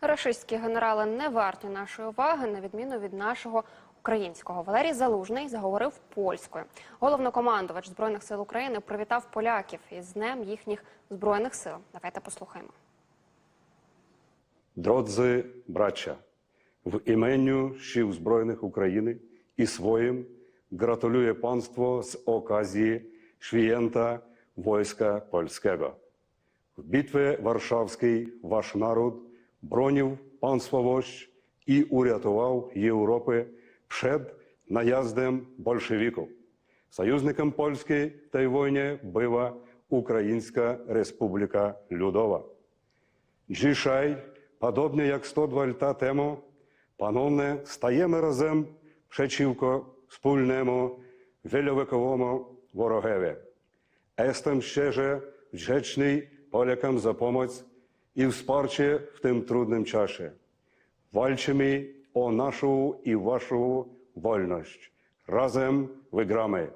Рашистські генерали не варті нашої уваги, на відміну від нашого українського. Валерій Залужний заговорив польською. Головнокомандувач збройних сил України привітав поляків із днем їхніх збройних сил. Давайте послухаємо. Drodzy bracia, w imieniu Sił Zbrojnych Ukrainy i swoim gratuluję Państwu z okazji Święta Wojska Polskiego. W Bitwie Warszawskiej Wasz państwowość i uratował Europę przed najazdem bolszewików. Sojusznikiem Polski w tej wojnie była Ukraińska Republika Ludowa. Dzisiaj, podobnie jak 102 lata temu, ponownie stajemy razem przeciwko wspólnemu, wielowekowemu wrogowi. Jestem szczerze wdzięczny Polakom za pomoc i wsparcie w tym trudnym czasie. Walczymy o naszą i waszą wolność. Razem wygramy.